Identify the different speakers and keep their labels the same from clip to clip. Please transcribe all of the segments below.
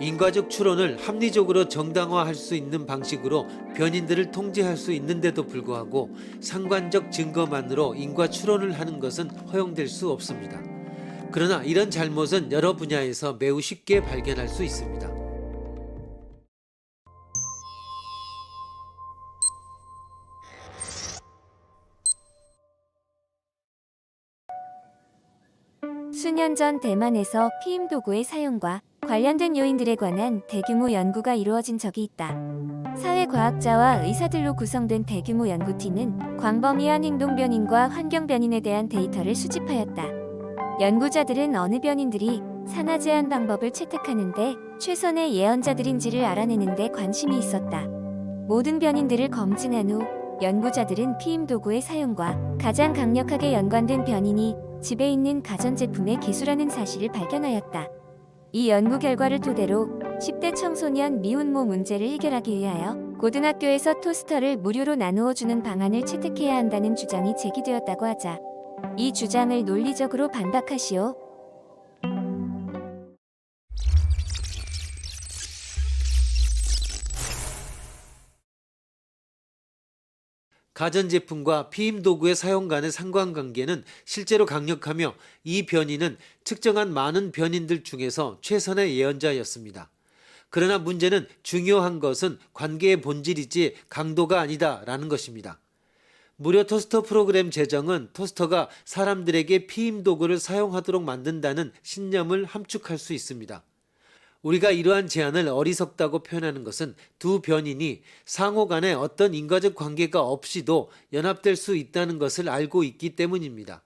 Speaker 1: 인과적 추론을 합리적으로 정당화할 수 있는 방식으로 변인들을 통제할 수 있는데도 불구하고 상관적 증거만으로 인과 추론을 하는 것은 허용될 수 없습니다. 그러나 이런 잘못은 여러 분야에서 매우 쉽게 발견할 수 있습니다.
Speaker 2: 수년 전 대만에서 피임 도구의 사용과 관련된 요인들에 관한 대규모 연구가 이루어진 적이 있다. 사회과학자와 의사들로 구성된 대규모 연구팀은 광범위한 행동 변인과 환경 변인에 대한 데이터를 수집하였다. 연구자들은 어느 변인들이 산화 제한 방법을 채택하는데 최선의 예언자들인지를 알아내는 데 관심이 있었다. 모든 변인들을 검증한 후 연구자들은 피임 도구의 사용과 가장 강력하게 연관된 변인이 집에 있는 가전제품의 개수라는 사실을 발견하였다. 이 연구 결과를 토대로 10대 청소년 미혼모 문제를 해결하기 위하여 고등학교에서 토스터를 무료로 나누어 주는 방안을 채택해야 한다는 주장이 제기되었다고 하자 이 주장을 논리적으로 반박하시오.
Speaker 1: 가전제품과 피임 도구의 사용 간의 상관관계는 실제로 강력하며 이 변이는 측정한 많은 변인들 중에서 최선의 예언자였습니다. 그러나 문제는 중요한 것은 관계의 본질이지 강도가 아니다라는 것입니다. 무료 토스터 프로그램 제정은 토스터가 사람들에게 피임 도구를 사용하도록 만든다는 신념을 함축할 수 있습니다. 우리가 이러한 제안을 어리석다고 표현하는 것은 두 변인이 상호 간에 어떤 인과적 관계가 없이도 연합될 수 있다는 것을 알고 있기 때문입니다.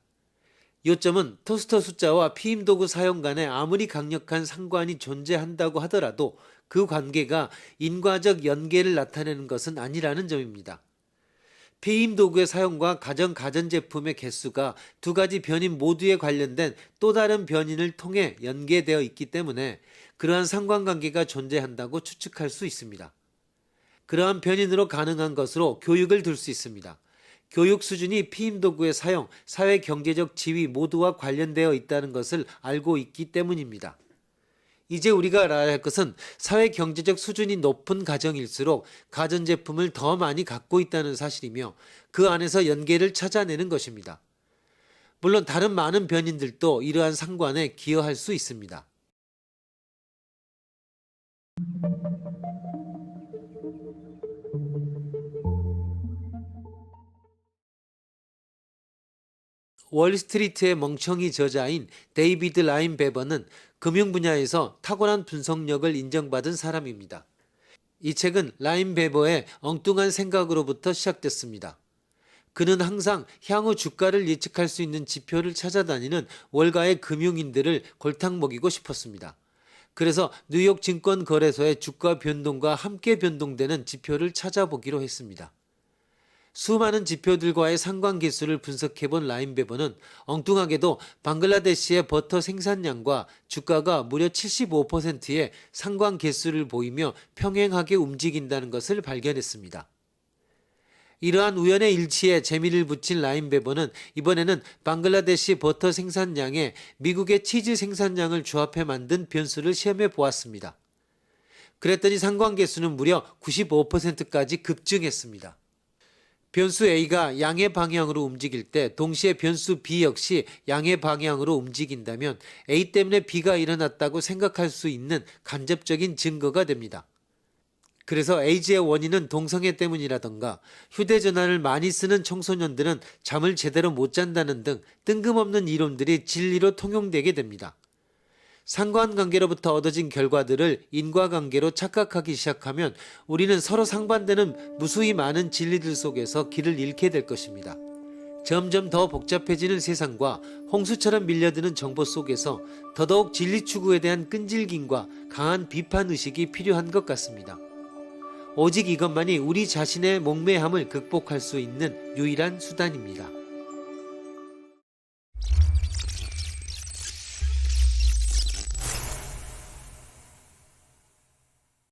Speaker 1: 요점은 토스터 숫자와 피임 도구 사용 간에 아무리 강력한 상관이 존재한다고 하더라도 그 관계가 인과적 연계를 나타내는 것은 아니라는 점입니다. 피임 도구의 사용과 가전 가전제품의 개수가 두 가지 변인 모두에 관련된 또 다른 변인을 통해 연계되어 있기 때문에 그러한 상관관계가 존재한다고 추측할 수 있습니다. 그러한 변인으로 가능한 것으로 교육을 들 수 있습니다. 교육 수준이 피임 도구의 사용, 사회 경제적 지위 모두와 관련되어 있다는 것을 알고 있기 때문입니다. 이제 우리가 알아야 할 것은 사회 경제적 수준이 높은 가정일수록 가전제품을 더 많이 갖고 있다는 사실이며 그 안에서 연계를 찾아내는 것입니다. 물론 다른 많은 변인들도 이러한 상관에 기여할 수 있습니다. 월스트리트의 멍청이 저자인 데이비드 라인 베버는 금융 분야에서 탁월한 분석력을 인정받은 사람입니다. 이 책은 라인 베버의 엉뚱한 생각으로부터 시작됐습니다. 그는 항상 향후 주가를 예측할 수 있는 지표를 찾아다니는 월가의 금융인들을 골탕 먹이고 싶었습니다. 그래서 뉴욕 증권 거래소의 주가 변동과 함께 변동되는 지표를 찾아보기로 했습니다. 수많은 지표들과의 상관계수를 분석해본 라인베버는 엉뚱하게도 방글라데시의 버터 생산량과 주가가 무려 75%의 상관계수를 보이며 평행하게 움직인다는 것을 발견했습니다. 이러한 우연의 일치에 재미를 붙인 라인베버는 이번에는 방글라데시 버터 생산량에 미국의 치즈 생산량을 조합해 만든 변수를 시험해 보았습니다. 그랬더니 상관계수는 무려 95%까지 급증했습니다. 변수 A가 양의 방향으로 움직일 때 동시에 변수 B 역시 양의 방향으로 움직인다면 A 때문에 B가 일어났다고 생각할 수 있는 간접적인 증거가 됩니다. 그래서 에이즈의 원인은 동성애 때문이라던가 휴대전화를 많이 쓰는 청소년들은 잠을 제대로 못 잔다는 등 뜬금없는 이론들이 진리로 통용되게 됩니다. 상관관계로부터 얻어진 결과들을 인과관계로 착각하기 시작하면 우리는 서로 상반되는 무수히 많은 진리들 속에서 길을 잃게 될 것입니다. 점점 더 복잡해지는 세상과 홍수처럼 밀려드는 정보 속에서 더더욱 진리 추구에 대한 끈질김과 강한 비판 의식이 필요한 것 같습니다. 오직 이것만이 우리 자신의 목매함을 극복할 수 있는 유일한 수단입니다.